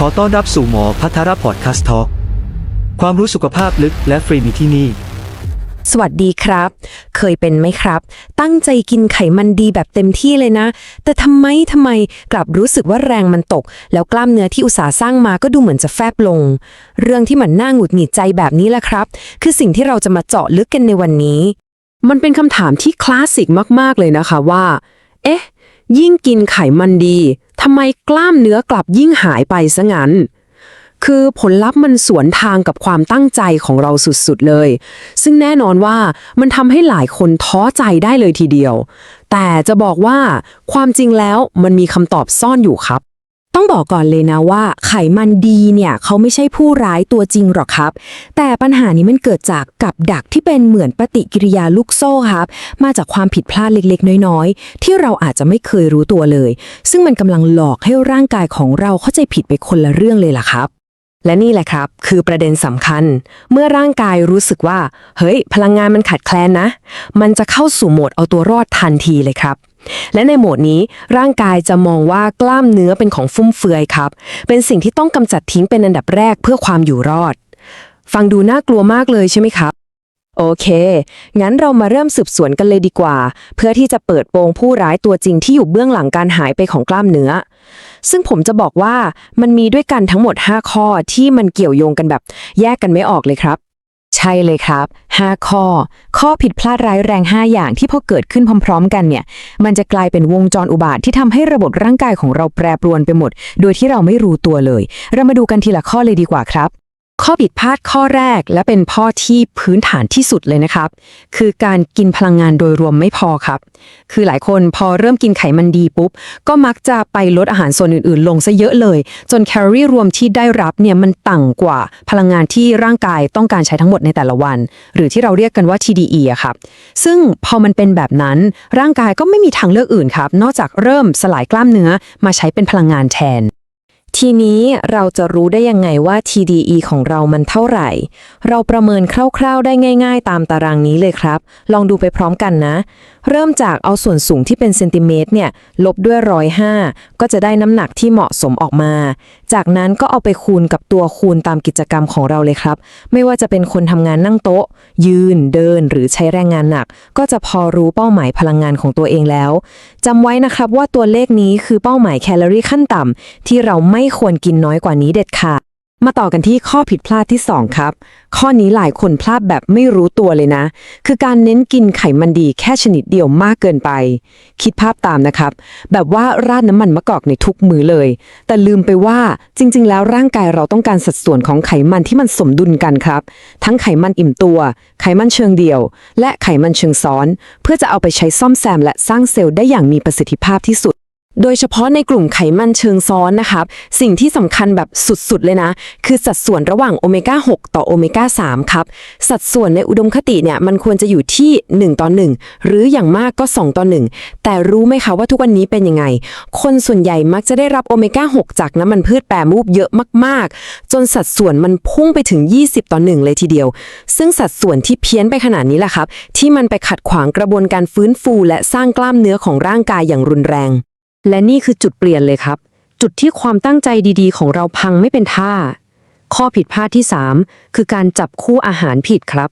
ขอต้อนรับสู่หมอพัทรพอดคาสต์ทอความรู้สุขภาพลึกและฟรีมีที่นี่ สวัสดีครับ เคยเป็นไหมครับ ตั้งใจกินไขมันดีแบบเต็มที่เลยนะ แต่ทำไมทำไมกลับรู้สึกว่าแรงมันตก แล้วกล้ามเนื้อที่อุตสาห์สร้างมาก็ดูเหมือนจะแฟบลง เรื่องที่มันน่าหงุดหงิดใจแบบนี้แหละครับ คือสิ่งที่เราจะมาเจาะลึกกันในวันนี้ มันเป็นคำถามที่คลาสสิกมากๆเลยนะคะว่า เอ๊ะ ยิ่งกินไขมันดีทำไมกล้ามเนื้อกลับยิ่งหายไปซะงั้น คือผลลัพธ์มันสวนทางกับความตั้งใจของเราสุดๆเลย ซึ่งแน่นอนว่ามันทำให้หลายคนท้อใจได้เลยทีเดียว แต่จะบอกว่าความจริงแล้วมันมีคำตอบซ่อนอยู่ครับ ต้องบอกก่อนเลยนะว่า ไขมันดีเนี่ยเขาไม่ใช่ผู้ร้ายตัวจริงหรอกครับ แต่ปัญหานี้มันเกิดจากกับดักที่เป็นเหมือนปฏิกิริยาลูกโซ่ครับ มาจากความผิดพลาดเล็กๆ น้อยๆ ที่เราอาจจะไม่เคยรู้ตัวเลย ซึ่งมันกำลังหลอกให้ร่างกายของเราเข้าใจผิดไปคนละเรื่องเลยล่ะครับและนี่แหละครับ คือประเด็นสำคัญ เมื่อร่างกายรู้สึกว่า เฮ้ย พลังงานมันขาดแคลนนะ มันจะเข้าสู่โหมดเอาตัวรอดทันทีเลยครับ และในโหมดนี้ร่างกายจะมองว่ากล้ามเนื้อเป็นของฟุ่มเฟือยครับ เป็นสิ่งที่ต้องกำจัดทิ้งเป็นอันดับแรกเพื่อความอยู่รอด ฟังดูน่ากลัวมากเลยใช่ไหมครับ โอเค งั้นเรามาเริ่มสืบสวนกันเลยดีกว่า เพื่อที่จะเปิดโปงผู้ร้ายตัวจริงที่อยู่เบื้องหลังการหายไปของกล้ามเนื้อ ซึ่งผมจะบอกว่ามันมีด้วยกันทั้งหมด 5 ข้อที่มันเกี่ยวโยงกันแบบ แยกกันไม่ออกเลยครับ ใช่เลยครับ 5 ข้อ ข้อผิดพลาดร้ายแรง 5 อย่างที่พอเกิดขึ้นพร้อม ๆ กันเนี่ย มันจะกลายเป็นวงจรอุบาทที่ทำให้ระบบร่างกายของเราแปรปรวนไปหมด โดยที่เราไม่รู้ตัวเลย เรามาดูกันทีละข้อเลยดีกว่าครับ ข้อผิดพลาดข้อแรกและเป็นข้อที่พื้นฐานที่สุดเลยนะครับ คือการกินพลังงานโดยรวมไม่พอครับ คือหลายคนพอเริ่มกินไขมันดีปุ๊บ ก็มักจะไปลดอาหารส่วนอื่นๆ ลงซะเยอะเลย จนแคลอรี่รวมที่ได้รับเนี่ยมันต่ำกว่าพลังงานที่ร่างกายต้องการใช้ทั้งหมดในแต่ละวัน หรือที่เราเรียกกันว่า TDE อะครับซึ่งพอมันเป็นแบบนั้นร่างกายก็ไม่มีทางเลือกอื่นครับนอกจากเริ่มสลายกล้ามเนื้อมาใช้เป็นพลังงานแทน ทีนี้เราจะรู้ได้ยังไงว่า TDE ของเรามันเท่าไหร่ เราประเมินคร่าวๆได้ง่าย ๆ ตามตารางนี้เลยครับ ลองดูไปพร้อมกันนะ เริ่มจากเอาส่วนสูงที่เป็นเซนติเมตรเนี่ยลบด้วยร้อยห้าก็จะได้น้ำหนักที่เหมาะสมออกมา จากนั้นก็เอาไปคูณกับตัวคูณตามกิจกรรมของเราเลยครับ ไม่ว่าจะเป็นคนทำงานนั่งโต๊ะ ยืนเดินหรือใช้แรงงานหนัก ก็จะพอรู้เป้าหมายพลังงานของตัวเองแล้วจำไว้นะครับว่าตัวเลขนี้คือเป้าหมายแคลอรี่ขั้นต่ำที่เราไม่ควรกินน้อยกว่านี้เด็ดขาด มาต่อกันที่ข้อผิดพลาดที่ 2 ครับ ข้อนี้หลายคนพลาดแบบไม่รู้ตัวเลยนะ คือการเน้นกินไขมันดีแค่ชนิดเดียวมากเกินไป คิดภาพตามนะครับ แบบว่าราดน้ำมันมะกอกในทุกมือเลย แต่ลืมไปว่าจริง ๆ แล้วร่างกายเราต้องการสัดส่วนของไขมันที่มันสมดุลกันครับ ทั้งไขมันอิ่มตัว ไขมันเชิงเดี่ยว และไขมันเชิงซ้อน เพื่อจะเอาไปใช้ซ่อมแซมและสร้างเซลล์ได้อย่างมีประสิทธิภาพที่สุด โดยเฉพาะในกลุ่มไขมันเชิงซ้อนนะครับ สิ่งที่สำคัญแบบสุดๆ เลยนะ คือสัดส่วนระหว่างโอเมก้า 6 ต่อโอเมก้า 3 ครับ สัดส่วนในอุดมคติเนี่ย มันควรจะอยู่ที่ 1 ต่อ 1 หรืออย่างมากก็ 2 ต่อ 1 แต่รู้ไหมคะว่าทุกวันนี้เป็นยังไง คนส่วนใหญ่มักจะได้รับโอเมก้า 6 จากน้ำมันพืชแปรรูปเยอะมากๆ จนสัดส่วนมันพุ่งไปถึง 20 ต่อ 1 เลยทีเดียว ซึ่งสัดส่วนที่เพี้ยนไปขนาดนี้แหละครับ ที่มันไปขัดขวางกระบวนการฟื้นฟู และสร้างกล้ามเนื้อของร่างกายอย่างรุนแรง และนี่คือจุดเปลี่ยนเลยครับ จุดที่ความตั้งใจดีๆ ของเราพังไม่เป็นท่า ข้อผิดพลาดที่ 3 คือการจับคู่อาหารผิดครับ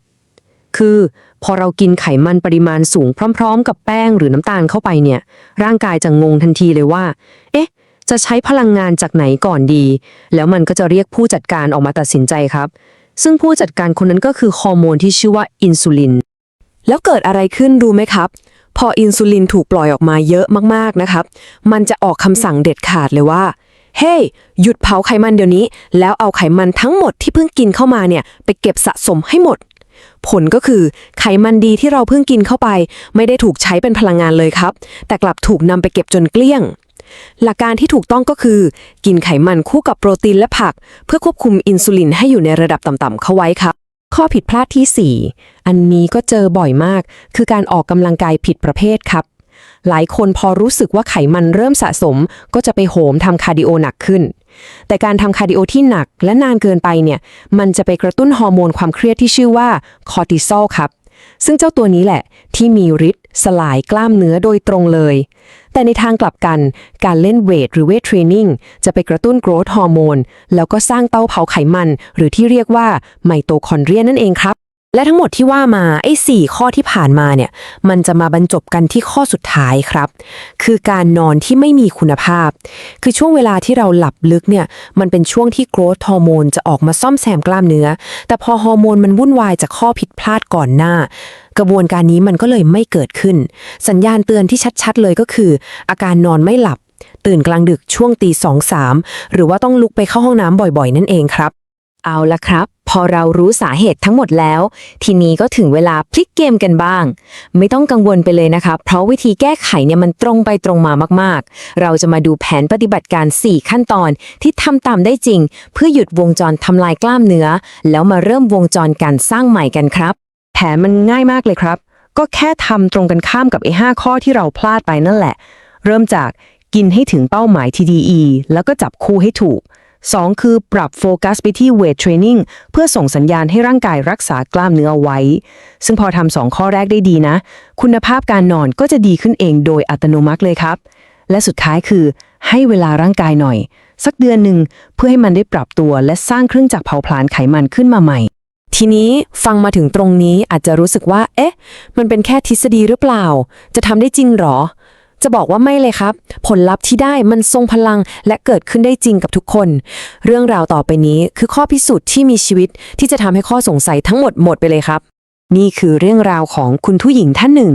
คือพอเรากินไขมันปริมาณสูงพร้อม ๆ กับแป้งหรือน้ำตาลเข้าไปเนี่ย ร่างกายจะงงทันทีเลยว่า เอ๊ะ จะใช้พลังงานจากไหนก่อนดี แล้วมันก็จะเรียกผู้จัดการออกมาตัดสินใจครับ ซึ่งผู้จัดการคนนั้นก็คือฮอร์โมนที่ชื่อว่าอินซูลินแล้วเกิดอะไรขึ้นรู้ไหมครับ พออินซูลินถูกปล่อยออกมาเยอะมากๆนะครับ มันจะออกคำสั่งเด็ดขาดเลยว่า เฮ้ hey, หยุดเผาไขมันเดี๋ยวนี้ แล้วเอาไขมันทั้งหมดที่เพิ่งกินเข้ามาเนี่ย ไปเก็บสะสมให้หมด ผลก็คือไขมันดีที่เราเพิ่งกินเข้าไป ไม่ได้ถูกใช้เป็นพลังงานเลยครับ แต่กลับถูกนำไปเก็บจนเกลี้ยง หลักการที่ถูกต้องก็คือ กินไขมันคู่กับโปรตีนและผัก เพื่อควบคุมอินซูลินให้อยู่ในระดับต่ำๆเข้าไว้ครับ ข้อผิดพลาดทีสี่ 4 อันนี้ก็เจอบ่อยมาก คือการออกกำลังกายผิดประเภทครับ หลายคนพอรู้สึกว่าไขมันเริ่มสะสม ก็จะไปโหมทำคาร์ดิโอหนักขึ้น แต่การทำคาร์ดิโอที่หนักและนานเกินไปเนี่ย มันจะไปกระตุ้นฮอร์โมนความเครียดที่ชื่อว่าคอร์ติซอลครับ ซึ่งเจ้าตัวนี้แหละ ที่มีฤทธิ์สลายกล้ามเนื้อโดยตรงเลย แต่ในทางกลับกันการเล่นเวทหรือเวทเทรนนิ่งจะไปกระตุ้นโกรทฮอร์โมนแล้วก็สร้างเต้าเผาไขมัน หรือที่เรียกว่าไมโตคอนเดรียนั่นเองครับ และทั้งหมดที่ว่ามาไอ้สี่ข้อที่ผ่านมาเนี่ย มันจะมาบรรจบกันที่ข้อสุดท้ายครับ คือการนอนที่ไม่มีคุณภาพ คือช่วงเวลาที่เราหลับลึกเนี่ย มันเป็นช่วงที่โกรทฮอร์โมนจะออกมาซ่อมแซมกล้ามเนื้อ แต่พอฮอร์โมนมันวุ่นวายจากข้อผิดพลาดก่อนหน้า กระบวนการนี้มันก็เลยไม่เกิดขึ้น สัญญาณเตือนที่ชัดๆ เลยก็คือ อาการนอนไม่หลับ ตื่นกลางดึกช่วงตีสองสามหรือว่าต้องลุกไปเข้าห้องน้ำบ่อยๆ นั่นเองครับ เอาละครับ อเรารู้สาเหตุทั้งหมดแล้ว ทีนี้ก็ถึงเวลาพลิกเกมกันบ้าง ไม่ต้องกังวลไปเลยนะครับเพราะวิธีแก้ไขเนี่ยมันตรงไปตรงมามาก ๆ เราจะมาดูแผนปฏิบัติการ 4 ขั้นตอนที่ทำตามได้จริง เพื่อหยุดวงจรทำลายกล้ามเนื้อ แล้วมาเริ่มวงจรการสร้างใหม่กันครับ แผนมันง่ายมากเลยครับ ก็แค่ทำตรงกันข้ามกับไอ้ห้าข้อที่เราพลาดไปนั่นแหละ เริ่มจากกินให้ถึงเป้าหมาย TDE แล้วก็จับคู่ให้ถูก 2 คือปรับโฟกัสไปที่เวทเทรนนิ่งเพื่อส่งสัญญาณให้ร่างกายรักษากล้ามเนื้อไว้ ซึ่งพอทำสองข้อแรกได้ดีนะ คุณภาพการนอนก็จะดีขึ้นเองโดยอัตโนมัติเลยครับ และสุดท้ายคือให้เวลาร่างกายหน่อย สักเดือนหนึ่งเพื่อให้มันได้ปรับตัวและสร้างเครื่องจักรเผาผลาญไขมันขึ้นมาใหม่ทีนี้ฟังมาถึงตรงนี้อาจจะรู้สึกว่า เอ๊ะ มันเป็นแค่ทฤษฎีหรือเปล่า จะทำได้จริงหรอ จะบอกว่าไม่เลยครับ ผลลัพธ์ที่ได้มันทรงพลังและเกิดขึ้นได้จริงกับทุกคน เรื่องราวต่อไปนี้คือข้อพิสูจน์ที่มีชีวิตที่จะทำให้ข้อสงสัยทั้งหมดหมดไปเลยครับ นี่คือเรื่องราวของคุณผู้หญิงท่านหนึ่ง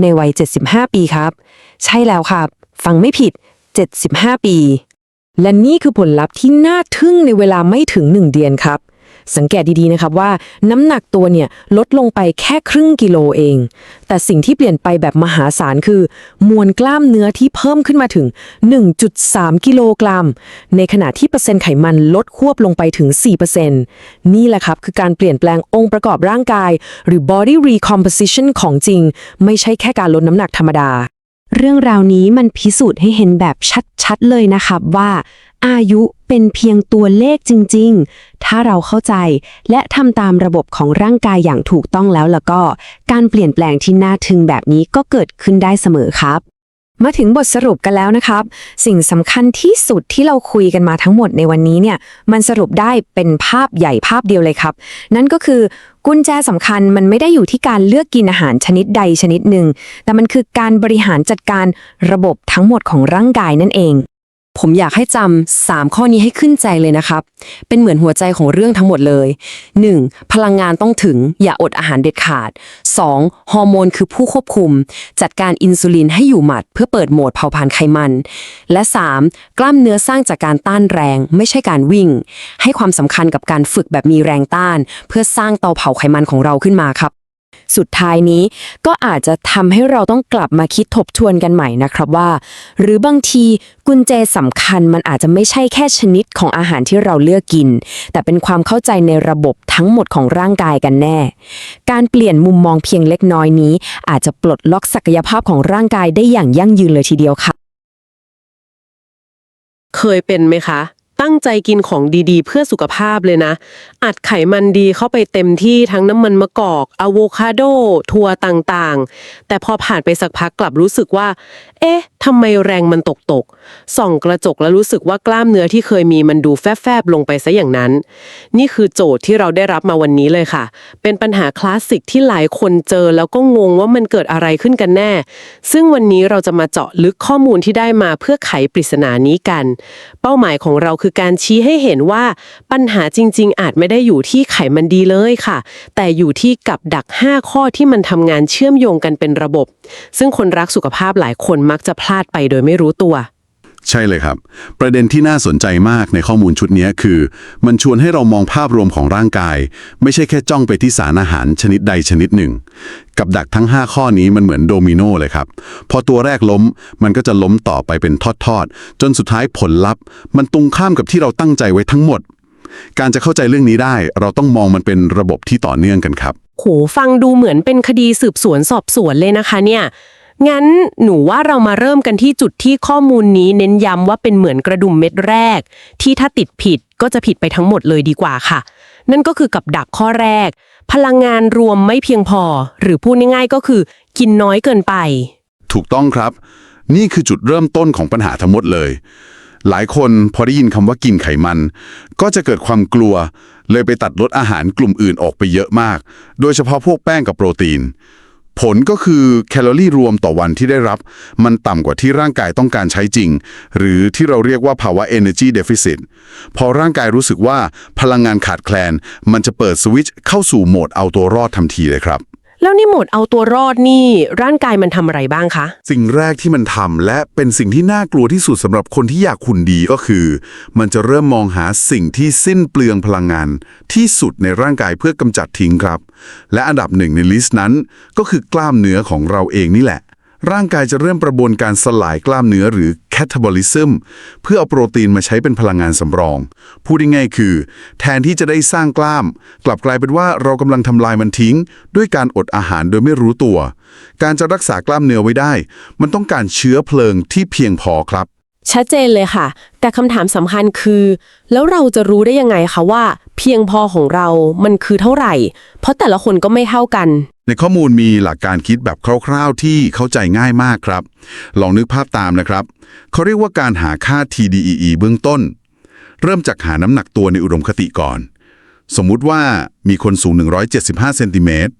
ในวัย 75 ปีครับ ใช่แล้วครับ ฟังไม่ผิด 75 ปี และนี่คือผลลัพธ์ที่น่าทึ่งในเวลาไม่ถึง1เดือนครับ สังเกตดีๆนะครับว่าน้ำหนักตัวเนี่ยลดลงไปแค่ครึ่งกิโลเอง แต่สิ่งที่เปลี่ยนไปแบบมหาศาลคือ มวลกล้ามเนื้อที่เพิ่มขึ้นมาถึง 1.3 กิโลกรัม ในขณะที่เปอร์เซ็นต์ไขมันลดควบลงไปถึง 4%นี่แหละครับคือการเปลี่ยนแปลงองค์ประกอบร่างกาย หรือ body recomposition ของจริง ไม่ใช่แค่การลดน้ำหนักธรรมดา เรื่องราวนี้มันพิสูจน์ให้เห็นแบบชัดๆเลยนะครับว่า อายุเป็นเพียงตัวเลขจริง ๆ ถ้าเราเข้าใจและทำตามระบบของร่างกายอย่างถูกต้องแล้วแล้วก็ การเปลี่ยนแปลงที่น่าทึ่งแบบนี้ก็เกิดขึ้นได้เสมอครับ มาถึงบทสรุปกันแล้วนะครับ สิ่งสำคัญที่สุดที่เราคุยกันมาทั้งหมดในวันนี้เนี่ยมันสรุปได้เป็นภาพใหญ่ภาพเดียวเลยครับ นั่นก็คือกุญแจสำคัญมันไม่ได้อยู่ที่การเลือกกินอาหารชนิดใดชนิดหนึ่ง แต่มันคือการบริหารจัดการระบบทั้งหมดของร่างกายนั่นเอง ผมอยากให้จำสามข้อนี้ให้ขึ้นใจเลยนะครับ เป็นเหมือนหัวใจของเรื่องทั้งหมดเลย 1. พลังงานต้องถึง อย่าอดอาหารเด็ดขาด 2. ฮอร์โมนคือผู้ควบคุม จัดการอินซูลินให้อยู่หมัด เพื่อเปิดโหมดเผาผลาญไขมัน และ 3. กล้ามเนื้อสร้างจากการต้านแรง ไม่ใช่การวิ่ง ให้ความสำคัญกับการฝึกแบบมีแรงต้าน เพื่อสร้างเตาเผาไขมันของเราขึ้นมาครับ สุดท้ายนี้ ก็อาจจะทำให้เราต้องกลับมาคิดทบทวนกันใหม่นะครับว่า หรือบางทีกุญแจสำคัญมันอาจจะไม่ใช่แค่ชนิดของอาหารที่เราเลือกกิน แต่เป็นความเข้าใจในระบบทั้งหมดของร่างกายกันแน่ การเปลี่ยนมุมมองเพียงเล็กน้อยนี้ อาจจะปลดล็อกศักยภาพของร่างกายได้อย่างยั่งยืนเลยทีเดียวค่ะ เคยเป็นไหมคะ ตั้งใจกินของดีๆ เพื่อสุขภาพเลยนะ อัดไขมันดีเข้าไปเต็มที่ทั้งน้ำมันมะกอกอะโวคาโดถั่วต่างๆ แต่พอผ่านไปสักพักกลับรู้สึกว่า เอ๊ะทำไมแรงมันตกตกๆส่องกระจกแล้วรู้สึกว่ากล้ามเนื้อที่เคยมีมันดูแฟบๆลงไปซะอย่างนั้น นี่คือโจทย์ที่เราได้รับมาวันนี้เลยค่ะ เป็นปัญหาคลาสสิกที่หลายคนเจอแล้วก็งงว่ามันเกิดอะไรขึ้นกันแน่ ซึ่งวันนี้เราจะมาเจาะลึกข้อมูลที่ได้มาเพื่อไขปริศนานี้กัน เป้าหมายของเราคือการชี้ให้เห็นว่าปัญหาจริง ๆ อาจไม่ได้อยู่ที่ไขมันดีเลยค่ะ แต่อยู่ที่กับดัก 5 ข้อที่มันทำงานเชื่อมโยงกันเป็นระบบ ซึ่งคนรักสุขภาพหลายคนมักจะพลาดไปโดยไม่รู้ตัว ใช่เลยครับ ประเด็นที่น่าสนใจมากในข้อมูลชุดนี้คือ มันชวนให้เรามองภาพรวมของร่างกาย ไม่ใช่แค่จ้องไปที่สารอาหารชนิดใดชนิดหนึ่ง กับดักทั้ง 5 ข้อนี้มันเหมือนโดมิโนเลยครับ พอตัวแรกล้มมันก็จะล้มต่อไปเป็นทอดๆ จนสุดท้ายผลลัพธ์ มันตรงข้ามกับที่เราตั้งใจไว้ทั้งหมด การจะเข้าใจเรื่องนี้ได้ เราต้องมองมันเป็นระบบที่ต่อเนื่องกันครับโหฟังดูเหมือนเป็นคดีสืบสวนสอบสวนเลยนะคะเนี่ย งั้นหนูว่าเรามาเริ่มกันที่จุดที่ข้อมูลนี้เน้นย้ำว่าเป็นเหมือนกระดุมเม็ดแรก ที่ถ้าติดผิดก็จะผิดไปทั้งหมดเลยดีกว่าค่ะ นั่นก็คือกับดักข้อแรก พลังงานรวมไม่เพียงพอ หรือพูดง่ายๆก็คือ กินน้อยเกินไป ถูกต้องครับ นี่คือจุดเริ่มต้นของปัญหาทั้งหมดเลย หลายคนพอได้ยินคำว่ากินไขมัน ก็จะเกิดความกลัว เลยไปตัดลดอาหารกลุ่มอื่นออกไปเยอะมาก โดยเฉพาะพวกแป้งกับโปรตีน ผลก็คือแคลอรี่รวมต่อวันที่ได้รับ มันต่ำกว่าที่ร่างกายต้องการใช้จริง หรือที่เราเรียกว่าภาวะ energy deficit พอร่างกายรู้สึกว่าพลังงานขาดแคลน มันจะเปิดสวิตช์เข้าสู่โหมดเอาตัวรอดทันทีเลยครับ แล้วนี่หมดเอาตัวรอดนี่ ร่างกายมันทำอะไรบ้างคะ สิ่งแรกที่มันทำและเป็นสิ่งที่น่ากลัวที่สุดสำหรับคนที่อยากหุ่นดีก็คือ มันจะเริ่มมองหาสิ่งที่สิ้นเปลืองพลังงาน ที่สุดในร่างกายเพื่อกำจัดทิ้งครับ และอันดับหนึ่งในลิสต์นั้น ก็คือกล้ามเนื้อของเราเองนี่แหละ ร่างกายจะเริ่มกระบวนการสลายกล้ามเนื้อหรือ catabolism เพื่อเอาโปรตีนมาใช้เป็นพลังงานสำรอง พูดง่ายๆคือ แทนที่จะได้สร้างกล้าม กลับกลายเป็นว่าเรากำลังทำลายมันทิ้ง ด้วยการอดอาหารโดยไม่รู้ตัว การจะรักษากล้ามเนื้อไว้ได้ มันต้องการเชื้อเพลิงที่เพียงพอครับ ชัดเจนเลยค่ะ แต่คำถามสำคัญคือ แล้วเราจะรู้ได้ยังไงคะว่า เพียงพอของเรามันคือเท่าไหร่ เพราะแต่ละคนก็ไม่เท่ากัน ในข้อมูลมีหลักการคิดแบบคร่าวๆ ที่เข้าใจง่ายมากครับ ลองนึกภาพตามนะครับ เขาเรียกว่าการหาค่า TDEE เบื้องต้น เริ่มจากหาน้ำหนักตัวในอุดมคติก่อน สมมุติว่ามีคนสูง 175เซนติเมตร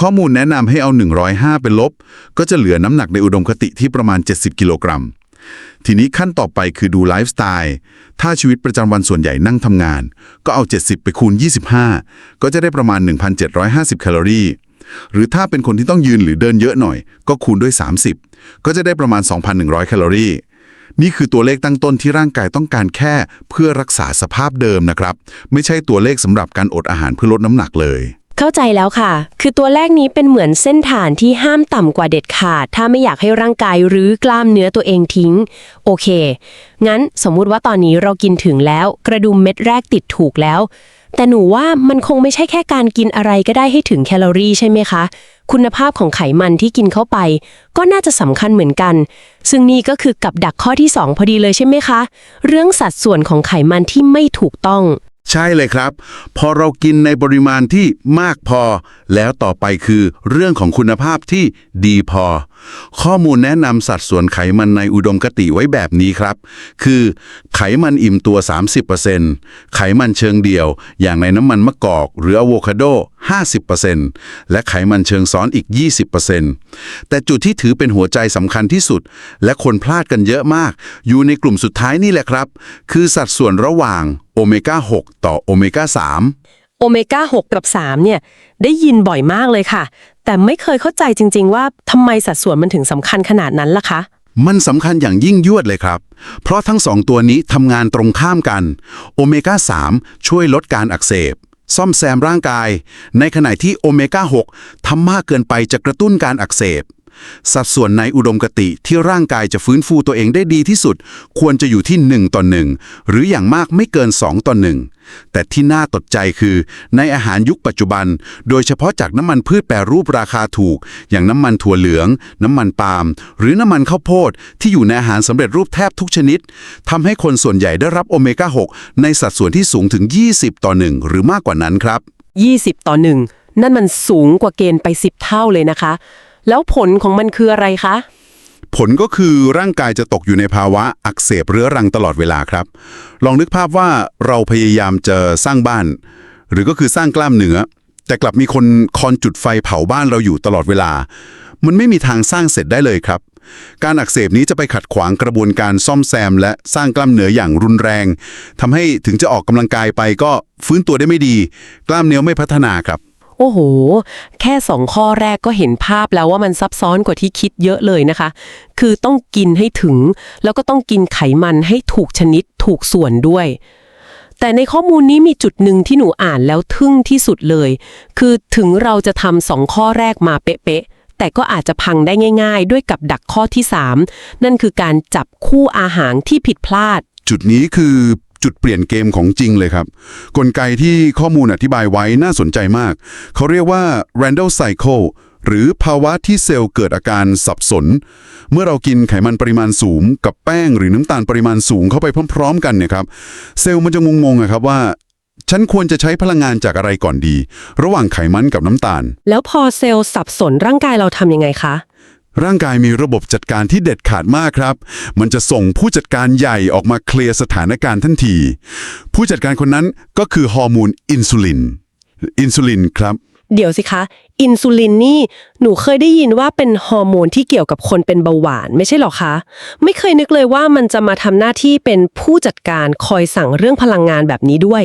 ข้อมูลแนะนำให้เอา 105 เป็นลบ ก็จะเหลือน้ำหนักในอุดมคติที่ประมาณ 70 กิโลกรัม ทีนี้ขั้นต่อไปคือดูไลฟ์สไตล์ถ้าชีวิตประจำวันส่วนใหญ่นั่งทำงาน ก็เอา 70 ไปคูณ 25 ก็จะได้ประมาณ 1,750 แคลอรี่ หรือถ้าเป็นคนที่ต้องยืนหรือเดินเยอะหน่อย ก็คูณด้วย 30 ก็จะได้ประมาณ 2,100 แคลอรี่ นี่คือตัวเลขตั้งต้นที่ร่างกายต้องการแค่เพื่อรักษาสภาพเดิมนะครับ ไม่ใช่ตัวเลขสำหรับการอดอาหารเพื่อลดน้ำหนักเลย เข้าใจแล้วค่ะ คือตัวแรกนี้เป็นเหมือนเส้นฐานที่ห้ามต่ำกว่าเด็ดขาด ถ้าไม่อยากให้ร่างกายหรือกล้ามเนื้อตัวเองทิ้ง โอเค งั้นสมมุติว่าตอนนี้เรากินถึงแล้ว กระดุมเม็ดแรกติดถูกแล้ว แต่หนูว่ามันคงไม่ใช่แค่การกินอะไรก็ได้ให้ถึงแคลอรี่ใช่ไหมคะ คุณภาพของไขมันที่กินเข้าไป ก็น่าจะสำคัญเหมือนกัน ซึ่งนี่ก็คือกับดักข้อที่สองพอดีเลยใช่ไหมคะ เรื่องสัดส่วนของไขมันที่ไม่ถูกต้อง ใช่เลยครับ พอเรากินในปริมาณที่มากพอ แล้วต่อไปคือเรื่องของคุณภาพที่ดีพอ ข้อมูลแนะนำสัดส่วนไขมันในอุดมคติไว้แบบนี้ครับ คือไขมันอิ่มตัว 30%ไขมันเชิงเดี่ยว อย่างในน้ำมันมะกอก หรืออะโวคาโด 50%และไขมันเชิงซ้อนอีก 20%แต่จุดที่ถือเป็นหัวใจสำคัญที่สุด และคนพลาดกันเยอะมาก อยู่ในกลุ่มสุดท้ายนี่แหละครับ คือสัดส่วนระหว่างโอเมก้า 6 ต่อโอเมก้า 3 โอเมก้า 6 กับ 3 เนี่ย ได้ยินบ่อยมากเลยค่ะ แต่ไม่เคยเข้าใจจริง ๆ ว่าทำไมสัดส่วนมันถึงสำคัญขนาดนั้นล่ะคะ มันสำคัญอย่างยิ่งยวดเลยครับ เพราะทั้งสองตัวนี้ทำงานตรงข้ามกัน โอเมก้า 3 ช่วยลดการอักเสบ ซ่อมแซมร่างกาย ในขณะที่โอเมก้า 6ทำมากเกินไปจะกระตุ้นการอักเสบ สัดส่วนในอุดมคติที่ร่างกายจะฟื้นฟูตัวเองได้ดีที่สุด ควรจะอยู่ที่ 1 ต่อ 1 หรืออย่างมากไม่เกิน 2 ต่อ 1 แต่ที่น่าตกใจคือ ในอาหารยุคปัจจุบัน โดยเฉพาะจากน้ำมันพืชแปรรูปราคาถูก อย่างน้ำมันถั่วเหลือง น้ำมันปาล์มหรือน้ำมันข้าวโพด ที่อยู่ในอาหารสำเร็จรูปแทบทุกชนิดทำให้คนส่วนใหญ่ได้รับโอเมก้า 6 ในสัดส่วนที่สูงถึง 20 ต่อ 1 หรือมากกว่านั้นครับ 20 ต่อ 1 นั่นมันสูงกว่าเกณฑ์ไป 10 เท่าเลยนะคะ แล้วผลของมันคืออะไรคะ ผลก็คือร่างกายจะตกอยู่ในภาวะอักเสบเรื้อรังตลอดเวลาครับ ลองนึกภาพว่าเราพยายามจะสร้างบ้าน หรือก็คือสร้างกล้ามเนื้อ แต่กลับมีคนคอนจุดไฟเผาบ้านเราอยู่ตลอดเวลา มันไม่มีทางสร้างเสร็จได้เลยครับการอักเสบนี้จะไปขัดขวางกระบวนการซ่อมแซม และสร้างกล้ามเนื้ออย่างรุนแรงทำให้ถึงจะออกกำลังกายไปก็ฟื้นตัวได้ไม่ดี กล้ามเนื้อไม่พัฒนาครับ โอ้โห แค่สองข้อแรกก็เห็นภาพแล้วว่ามันซับซ้อนกว่าที่คิดเยอะเลยนะคะ คือต้องกินให้ถึง แล้วก็ต้องกินไขมันให้ถูกชนิดถูกส่วนด้วย แต่ในข้อมูลนี้มีจุดหนึ่งที่หนูอ่านแล้วทึ่งที่สุดเลย คือถึงเราจะทำสองข้อแรกมาเป๊ะๆแต่ก็อาจจะพังได้ง่าย ๆ ด้วยกับดักข้อที่ 3 นั่นคือการจับคู่อาหารที่ผิดพลาด จุดนี้คือ จุดเปลี่ยนเกมของจริงเลยครับ กลไกที่ข้อมูลอธิบายไว้น่าสนใจมาก เขาเรียกว่า Randall Cycle หรือภาวะที่เซลล์เกิดอาการสับสน เมื่อเรากินไขมันปริมาณสูง กับแป้งหรือน้ำตาลปริมาณสูงเข้าไปพร้อม ๆ กันเนี่ยครับเซลล์มันจะงงๆอะครับว่า ฉันควรจะใช้พลังงานจากอะไรก่อนดี ระหว่างไขมันกับน้ำตาล แล้วพอเซลล์สับสนร่างกายเราทำยังไงคะ ร่างกายมีระบบจัดการที่เด็ดขาดมากครับ มันจะส่งผู้จัดการใหญ่ออกมาเคลียร์สถานการณ์ทันที ผู้จัดการคนนั้นก็คือฮอร์โมนอินซูลิน อินซูลินครับ เดี๋ยวสิคะ อินซูลินนี่ หนูเคยได้ยินว่าเป็นฮอร์โมนที่เกี่ยวกับคนเป็นเบาหวานไม่ใช่หรอคะ ไม่เคยนึกเลยว่ามันจะมาทำหน้าที่เป็นผู้จัดการคอยสั่งเรื่องพลังงานแบบนี้ด้วย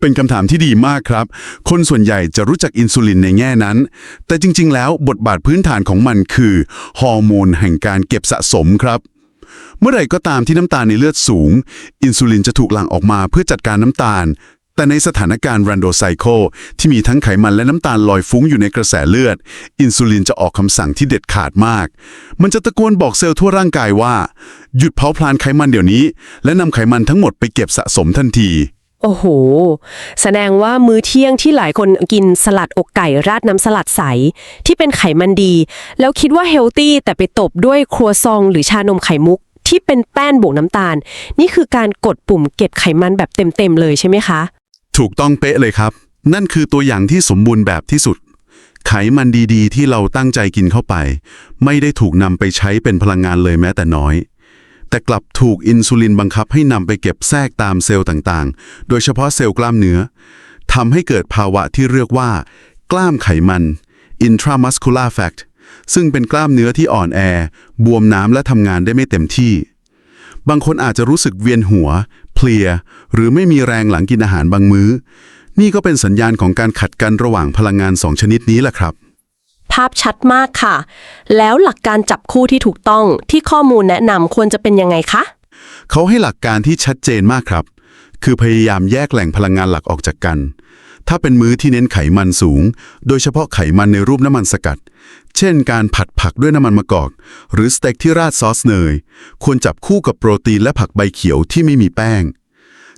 เป็นคำถามที่ดีมากครับ คนส่วนใหญ่จะรู้จักอินซูลินในแง่นั้น แต่จริง ๆ แล้วบทบาทพื้นฐานของมันคือฮอร์โมนแห่งการเก็บสะสมครับ เมื่อไหร่ก็ตามที่น้ำตาลในเลือดสูง อินซูลินจะถูกหลั่งออกมาเพื่อจัดการน้ำตาล แต่ในสถานการณ์รันโดไซโคที่มีทั้งไขมันและน้ำตาลลอยฟุ้งอยู่ในกระแสเลือด อินซูลินจะออกคำสั่งที่เด็ดขาดมาก มันจะตะโกนบอกเซลล์ทั่วร่างกายว่า หยุดเผาผลาญไขมันเดี๋ยวนี้ และนำไขมันทั้งหมดไปเก็บสะสมทันที โอ้โห แสดงว่ามื้อเที่ยงที่หลายคนกินสลัดอกไก่ราดน้ำสลัดใส ที่เป็นไขมันดี แล้วคิดว่าเฮลตี้แต่ไปตบด้วยครัวซองหรือชานมไข่มุกที่เป็นแป้นบวกน้ำตาล นี่คือการกดปุ่มเก็บไขมันแบบเต็มๆเลยใช่ไหมคะ ถูกต้องเป๊ะเลยครับ นั่นคือตัวอย่างที่สมบูรณ์แบบที่สุด ไขมันดีๆ ที่เราตั้งใจกินเข้าไป ไม่ได้ถูกนำไปใช้เป็นพลังงานเลยแม้แต่น้อย แต่กลับถูกอินซูลินบังคับให้นำไปเก็บแทรกตามเซลล์ต่างๆ โดยเฉพาะเซลล์กล้ามเนื้อทำให้เกิดภาวะที่เรียกว่า กล้ามไขมัน intramuscular fat ซึ่งเป็นกล้ามเนื้อที่อ่อนแอ บวมน้ำและทำงานได้ไม่เต็มที่ บางคนอาจจะรู้สึกเวียนหัว เพลีย หรือไม่มีแรงหลังกินอาหารบางมื้อ นี่ก็เป็นสัญญาณของการขัดกันระหว่างพลังงานสองชนิดนี้แหละครับ ภาพชัดมากค่ะ แล้วหลักการจับคู่ที่ถูกต้องที่ข้อมูลแนะนำควรจะเป็นยังไงคะ เขาให้หลักการที่ชัดเจนมากครับ คือพยายามแยกแหล่งพลังงานหลักออกจากกัน ถ้าเป็นมื้อที่เน้นไขมันสูง โดยเฉพาะไขมันในรูปน้ำมันสกัด เช่นการผัดผักด้วยน้ำมันมะกอก หรือสเต็กที่ราดซอสเนย ควรจับคู่กับโปรตีนและผักใบเขียวที่ไม่มีแป้ง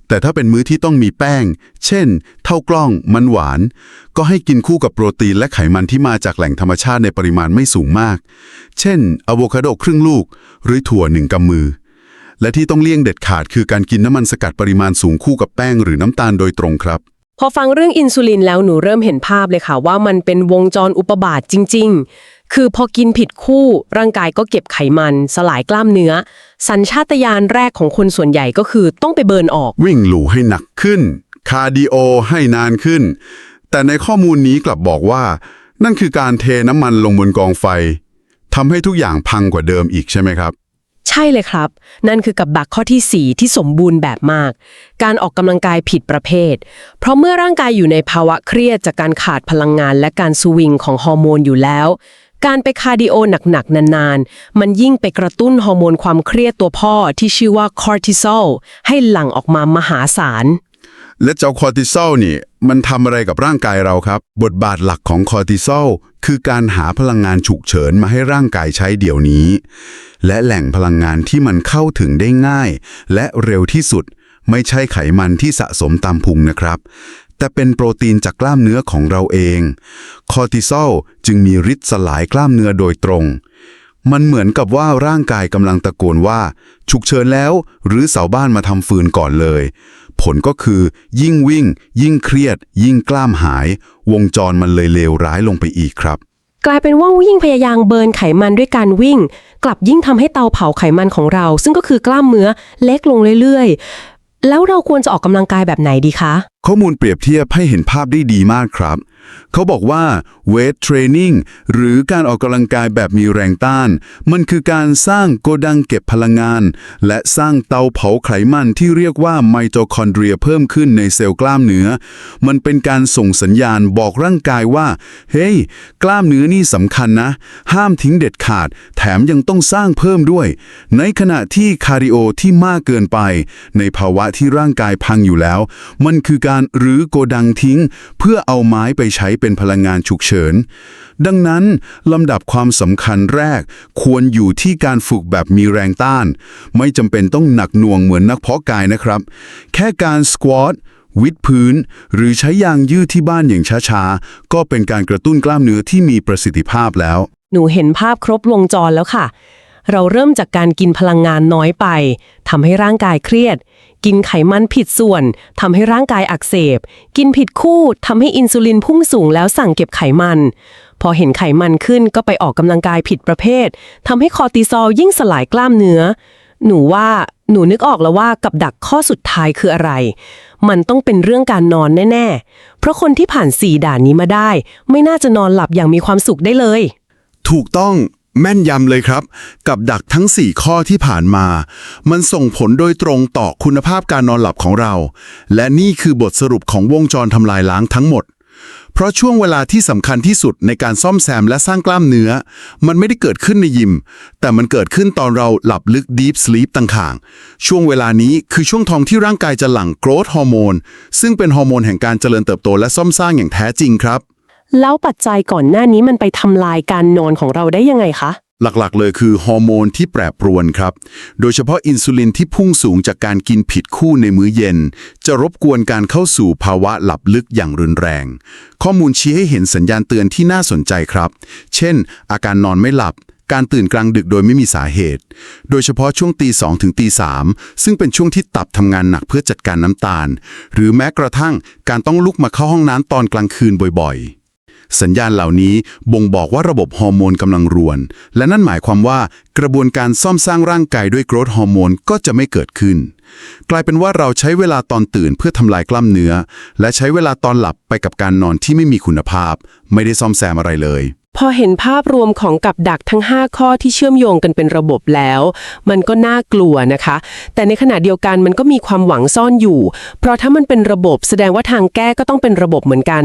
แต่ถ้าเป็นมื้อที่ต้องมีแป้ง เช่น เท่ากล้อง มันหวาน ก็ให้กินคู่กับโปรตีนและไขมันที่มาจากแหล่งธรรมชาติในปริมาณไม่สูงมาก เช่นอะโวคาโดครึ่งลูก หรือถั่วหนึ่งกำมือ และที่ต้องเลี่ยงเด็ดขาดคือการกินน้ำมันสกัดปริมาณสูงคู่กับแป้งหรือน้ำตาลโดยตรงครับพอฟังเรื่องอินซูลินแล้วหนูเริ่มเห็นภาพเลยค่ะ ว่ามันเป็นวงจรอุปบาทจริง ๆ คือพอกินผิดคู่ร่างกายก็เก็บไขมัน สลายกล้ามเนื้อ สัญชาตญาณแรกของคนส่วนใหญ่ก็คือต้องไปเบิร์นออก วิ่งหลูให้หนักขึ้น คาร์ดิโอให้นานขึ้น แต่ในข้อมูลนี้กลับบอกว่า นั่นคือการเทน้ำมันลงบนกองไฟทำให้ทุกอย่างพังกว่าเดิมอีกใช่ไหมครับใช่เลยครับ นั่นคือกับดักข้อที่ 4 ที่สมบูรณ์แบบมาก การออกกำลังกายผิดประเภท เพราะเมื่อร่างกายอยู่ในภาวะเครียดจากการขาดพลังงานและการสวิงของฮอร์โมนอยู่แล้ว การไปคาร์ดิโอหนักๆ นานๆ มันยิ่งไปกระตุ้นฮอร์โมนความเครียดตัวพ่อที่ชื่อว่าคอร์ติซอลให้หลั่งออกมามหาศาล และเจ้าคอร์ติซอลนี่ มันทำอะไรกับร่างกายเราครับ บทบาทหลักของคอร์ติซอลคือการหาพลังงานฉุกเฉินมาให้ร่างกายใช้เดี๋ยวนี้ และแหล่งพลังงานที่มันเข้าถึงได้ง่าย และเร็วที่สุด ไม่ใช่ไขมันที่สะสมตามพุงนะครับ แต่เป็นโปรตีนจากกล้ามเนื้อของเราเอง คอร์ติซอลจึงมีฤทธิ์สลายกล้ามเนื้อโดยตรง มันเหมือนกับว่าร่างกายกำลังตะโกนว่า ฉุกเฉินแล้ว หรือเสาบ้านมาทำฟืนก่อนเลย ผลก็คือ ยิ่งวิ่ง ยิ่งเครียด ยิ่งกล้ามหาย วงจรมันเลยเลวร้ายลงไปอีกครับกลายเป็นว่ายิ่งพยายามเบิร์นไขมันด้วยการวิ่ง กลับยิ่งทำให้เตาเผาไขมันของเรา ซึ่งก็คือกล้ามเนื้อเล็กลงเรื่อยๆ แล้วเราควรจะออกกำลังกายแบบไหนดีคะข้อมูลเปรียบเทียบให้เห็นภาพได้ดีมากครับ เขาบอกว่าเวทเทรนนิ่งหรือการออกกำลังกายแบบมีแรงต้าน มันคือการสร้างโกดังเก็บพลังงาน และสร้างเตาเผาไขมันที่เรียกว่าไมโตคอนเดรียเพิ่มขึ้นในเซลล์กล้ามเนื้อ มันเป็นการส่งสัญญาณบอกร่างกายว่า เฮ้ยกล้ามเนื้อนี่สำคัญนะ ห้ามทิ้งเด็ดขาด แถมยังต้องสร้างเพิ่มด้วย ในขณะที่คาร์ดิโอที่มากเกินไป ในภาวะที่ร่างกายพังอยู่แล้ว มันคือการรื้อโกดังทิ้ง เพื่อเอาไม้ไปใช้เป็นพลังงานฉุกเฉิน ดังนั้นลำดับความสำคัญแรก ควรอยู่ที่การฝึกแบบมีแรงต้าน ไม่จำเป็นต้องหนักหน่วงเหมือนนักเพาะกายนะครับ แค่การสควอตวิดพื้น หรือใช้ยางยืดที่บ้านอย่างช้าๆ ก็เป็นการกระตุ้นกล้ามเนื้อที่มีประสิทธิภาพแล้ว หนูเห็นภาพครบวงจรแล้วค่ะ เราเริ่มจากการกินพลังงานน้อยไปทำให้ร่างกายเครียด กินไขมันผิดส่วนทำให้ร่างกายอักเสบ กินผิดคู่ทำให้อินซูลินพุ่งสูงแล้วสั่งเก็บไขมัน พอเห็นไขมันขึ้นก็ไปออกกำลังกายผิดประเภททำให้คอติซอลยิ่งสลายกล้ามเนื้อ หนูว่าหนูนึกออกแล้วว่ากับดักข้อสุดท้ายคืออะไร มันต้องเป็นเรื่องการนอนแน่ ๆ เพราะคนที่ผ่านสี่ด่านนี้มาได้ ไม่น่าจะนอนหลับอย่างมีความสุขได้เลย ถูกต้อง แม่นยำเลยครับ กับดักทั้ง 4 ข้อที่ผ่านมา มันส่งผลโดยตรงต่อคุณภาพการนอนหลับของเรา และนี่คือบทสรุปของวงจรทำลายล้างทั้งหมด เพราะช่วงเวลาที่สำคัญที่สุดในการซ่อมแซมและสร้างกล้ามเนื้อ มันไม่ได้เกิดขึ้นในยิม แต่มันเกิดขึ้นตอนเราหลับลึก deep sleep ต่างหากช่วงเวลานี้คือช่วงทองที่ร่างกายจะหลั่งโกรทฮอร์โมนซึ่งเป็นฮอร์โมนแห่งการเจริญเติบโตและซ่อมสร้างอย่างแท้จริงครับ แล้วปัจจัยก่อนหน้านี้มันไปทำลายการนอนของเราได้ยังไงคะ หลักๆ เลยคือฮอร์โมนที่แปรปรวนครับ โดยเฉพาะอินซูลินที่พุ่งสูงจากการกินผิดคู่ในมื้อเย็น จะรบกวนการเข้าสู่ภาวะหลับลึกอย่างรุนแรง ข้อมูลชี้ให้เห็นสัญญาณเตือนที่น่าสนใจครับ เช่น อาการนอนไม่หลับ การตื่นกลางดึกโดยไม่มีสาเหตุ โดยเฉพาะช่วงตีสองถึงตีสามซึ่งเป็นช่วงที่ตับทำงานหนักเพื่อจัดการน้ำตาล หรือแม้กระทั่งการต้องลุกมาเข้าห้องน้ำตอนกลางคืนบ่อยๆ สัญญาณเหล่านี้บ่งบอกว่าระบบฮอร์โมนกำลังรวน และนั่นหมายความว่ากระบวนการซ่อมสร้างร่างกายด้วยโกรทฮอร์โมนก็จะไม่เกิดขึ้น กลายเป็นว่าเราใช้เวลาตอนตื่นเพื่อทำลายกล้ามเนื้อ และใช้เวลาตอนหลับไปกับการนอนที่ไม่มีคุณภาพ ไม่ได้ซ่อมแซมอะไรเลย พอเห็นภาพรวมของกับดักทั้ง 5 ข้อที่เชื่อมโยงกันเป็นระบบแล้ว มันก็น่ากลัวนะคะ แต่ในขณะเดียวกันมันก็มีความหวังซ่อนอยู่ เพราะถ้ามันเป็นระบบแสดงว่าทางแก้ก็ต้องเป็นระบบเหมือนกัน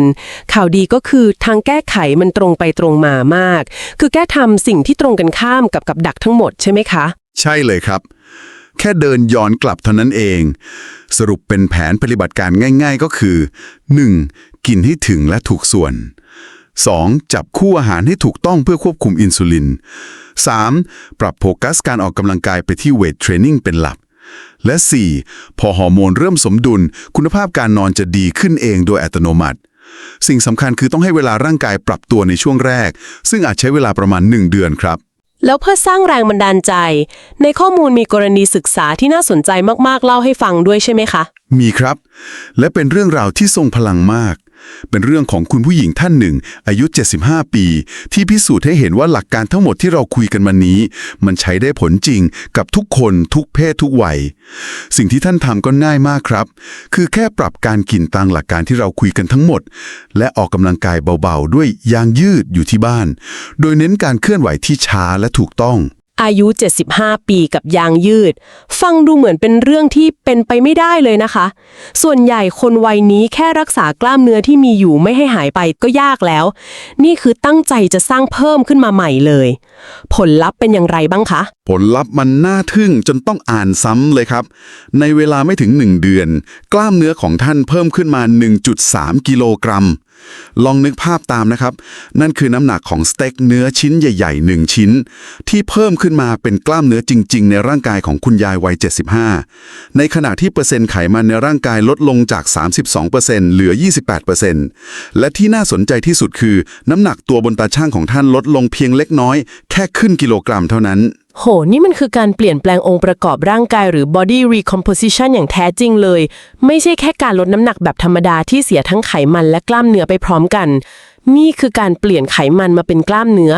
ข่าวดีก็คือทางแก้ไขมันตรงไปตรงมามาก คือแก้ทำสิ่งที่ตรงกันข้ามกับกับดักทั้งหมดใช่ไหมคะ ใช่เลยครับ แค่เดินย้อนกลับเท่านั้นเอง สรุปเป็นแผนปฏิบัติการง่าย ๆ ก็คือ 1. กินให้ถึงและถูกส่วน 2. จับคู่อาหารให้ถูกต้องเพื่อควบคุมอินซูลิน 3. ปรับโฟกัสการออกกำลังกายไปที่เวทเทรนนิ่งเป็นหลัก และ 4. พอฮอร์โมนเริ่มสมดุล คุณภาพการนอนจะดีขึ้นเองโดยอัตโนมัติ สิ่งสำคัญคือต้องให้เวลาร่างกายปรับตัวในช่วงแรก ซึ่งอาจใช้เวลาประมาณ 1 เดือนครับแล้วเพื่อสร้างแรงบันดาลใจ ในข้อมูลมีกรณีศึกษาที่น่าสนใจมากๆ เล่าให้ฟังด้วยใช่ไหมคะ มีครับ และเป็นเรื่องราวที่ทรงพลังมาก เป็นเรื่องของคุณผู้หญิงท่านหนึ่ง อายุ 75 ปี ที่พิสูจน์ให้เห็นว่าหลักการทั้งหมดที่เราคุยกันมานี้ มันใช้ได้ผลจริงกับทุกคนทุกเพศทุกวัย สิ่งที่ท่านทำก็ง่ายมากครับ คือแค่ปรับการกินตามหลักการที่เราคุยกันทั้งหมด และออกกำลังกายเบาๆ ด้วยยางยืดอยู่ที่บ้าน โดยเน้นการเคลื่อนไหวที่ช้าและถูกต้อง อายุ 75 ปีกับยางยืด ฟังดูเหมือนเป็นเรื่องที่เป็นไปไม่ได้เลยนะคะ ส่วนใหญ่คนวัยนี้แค่รักษากล้ามเนื้อที่มีอยู่ไม่ให้หายไปก็ยากแล้ว นี่คือตั้งใจจะสร้างเพิ่มขึ้นมาใหม่เลย ผลลัพธ์เป็นอย่างไรบ้างคะ ผลลัพธ์มันน่าทึ่งจนต้องอ่านซ้ำเลยครับ ในเวลาไม่ถึง 1 เดือน กล้ามเนื้อของท่านเพิ่มขึ้นมา 1.3 กิโลกรัม ลองนึกภาพตามนะครับ นั่นคือน้ำหนักของสเต็กเนื้อชิ้นใหญ่ๆ1ชิ้น ที่เพิ่มขึ้นมาเป็นกล้ามเนื้อจริง ๆ ในร่างกายของคุณยายวัย 75 ในขณะที่เปอร์เซ็นต์ไขมันในร่างกายลดลงจาก 32%เหลือ 28%และที่น่าสนใจที่สุดคือ น้ำหนักตัวบนตาช่างของท่านลดลงเพียงเล็กน้อย แค่ขึ้นกิโลกรัมเท่านั้น โห นี่มันคือการเปลี่ยนแปลงองค์ประกอบร่างกายหรือ body recomposition อย่างแท้จริงเลย ไม่ใช่แค่การลดน้ำหนักแบบธรรมดาที่เสียทั้งไขมันและกล้ามเนื้อไปพร้อมกัน นี่คือการเปลี่ยนไขมันมาเป็นกล้ามเนื้อ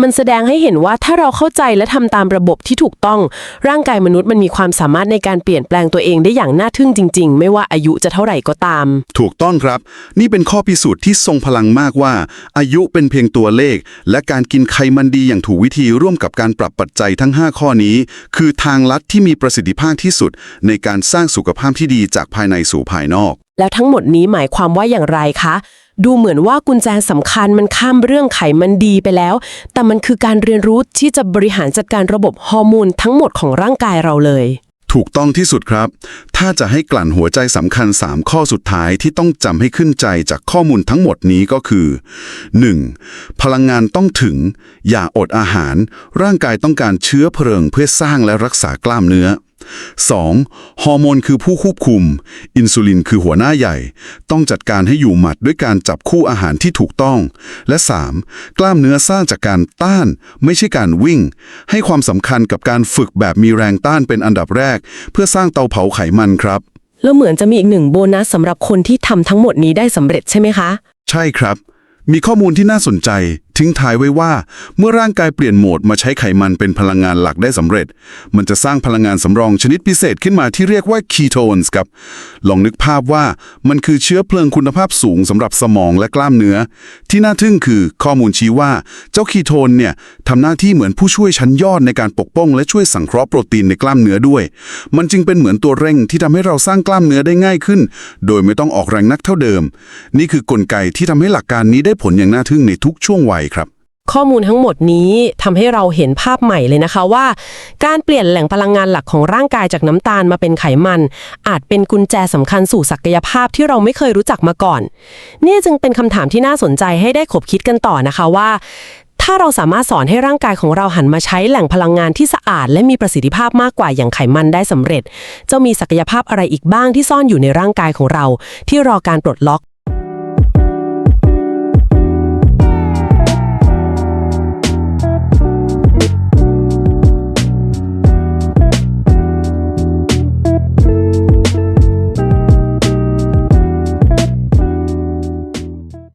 มันแสดงให้เห็นว่าถ้าเราเข้าใจและทำตามระบบที่ถูกต้อง ร่างกายมนุษย์มันมีความสามารถในการเปลี่ยนแปลงตัวเองได้อย่างน่าทึ่งจริง ๆ ไม่ว่าอายุจะเท่าไหร่ก็ตาม ถูกต้องครับ นี่เป็นข้อพิสูจน์ที่ทรงพลังมากว่า อายุเป็นเพียงตัวเลข และการกินไขมันดีอย่างถูกวิธีร่วมกับการปรับปัจจัยทั้ง 5 ข้อนี้ คือทางลัดที่มีประสิทธิภาพที่สุด ในการสร้างสุขภาพที่ดีจากภายในสู่ภายนอก แล้วทั้งหมดนี้หมายความว่าอย่างไรคะ ดูเหมือนว่ากุญแจสำคัญมันข้ามเรื่องไขมันดีไปแล้ว แต่มันคือการเรียนรู้ที่จะบริหารจัดการระบบฮอร์โมนทั้งหมดของร่างกายเราเลย ถูกต้องที่สุดครับ ถ้าจะให้กลั่นหัวใจสำคัญ 3 ข้อสุดท้ายที่ต้องจำให้ขึ้นใจจากข้อมูลทั้งหมดนี้ก็คือ 1. พลังงานต้องถึง อย่าอดอาหาร ร่างกายต้องการเชื้อเพลิงเพื่อสร้างและรักษากล้ามเนื้อ 2. ฮอร์โมนคือผู้ควบคุม อินซูลินคือหัวหน้าใหญ่ ต้องจัดการให้อยู่หมัดด้วยการจับคู่อาหารที่ถูกต้อง และ 3. กล้ามเนื้อสร้างจากการต้าน ไม่ใช่การวิ่ง ให้ความสำคัญกับการฝึกแบบมีแรงต้านเป็นอันดับแรก เพื่อสร้างเตาเผาไขมันครับ แล้วเหมือนจะมีอีกหนึ่งโบนัสสำหรับคนที่ทำทั้งหมดนี้ได้สำเร็จใช่ไหมคะ ใช่ครับ มีข้อมูลที่น่าสนใจทิ้งท้ายไว้ว่า เมื่อร่างกายเปลี่ยนโหมดมาใช้ไขมันเป็นพลังงานหลักได้สำเร็จ มันจะสร้างพลังงานสำรองชนิดพิเศษขึ้นมาที่เรียกว่าคีโตนส์ครับ ลองนึกภาพว่ามันคือเชื้อเพลิงคุณภาพสูงสำหรับสมองและกล้ามเนื้อ ที่น่าทึ่งคือข้อมูลชี้ว่าเจ้าคีโตนเนี่ยทำหน้าที่เหมือนผู้ช่วยชั้นยอดในการปกป้อง และช่วยสังเคราะห์โปรตีนในกล้ามเนื้อด้วย มันจึงเป็นเหมือนตัวเร่งที่ทำให้เราสร้างกล้ามเนื้อได้ง่ายขึ้น โดยไม่ต้องออกแรงนักเท่าเดิม นี่คือกลไกที่ทำให้หลักการนี้ได้ผลอย่างน่าทึ่งในทุกช่วงวัยครับ ข้อมูลทั้งหมดนี้ทำให้เราเห็นภาพใหม่เลยนะคะว่า การเปลี่ยนแหล่งพลังงานหลักของร่างกายจากน้ำตาลมาเป็นไขมัน อาจเป็นกุญแจสำคัญสู่ศักยภาพที่เราไม่เคยรู้จักมาก่อน นี่จึงเป็นคำถามที่น่าสนใจให้ได้ขบคิดกันต่อนะคะว่า ถ้าเราสามารถสอนให้ร่างกายของเราหันมาใช้แหล่งพลังงานที่สะอาด และมีประสิทธิภาพมากกว่าอย่างไขมันได้สำเร็จ จะมีศักยภาพอะไรอีกบ้างที่ซ่อนอยู่ในร่างกายของเรา ที่รอการปลดล็อก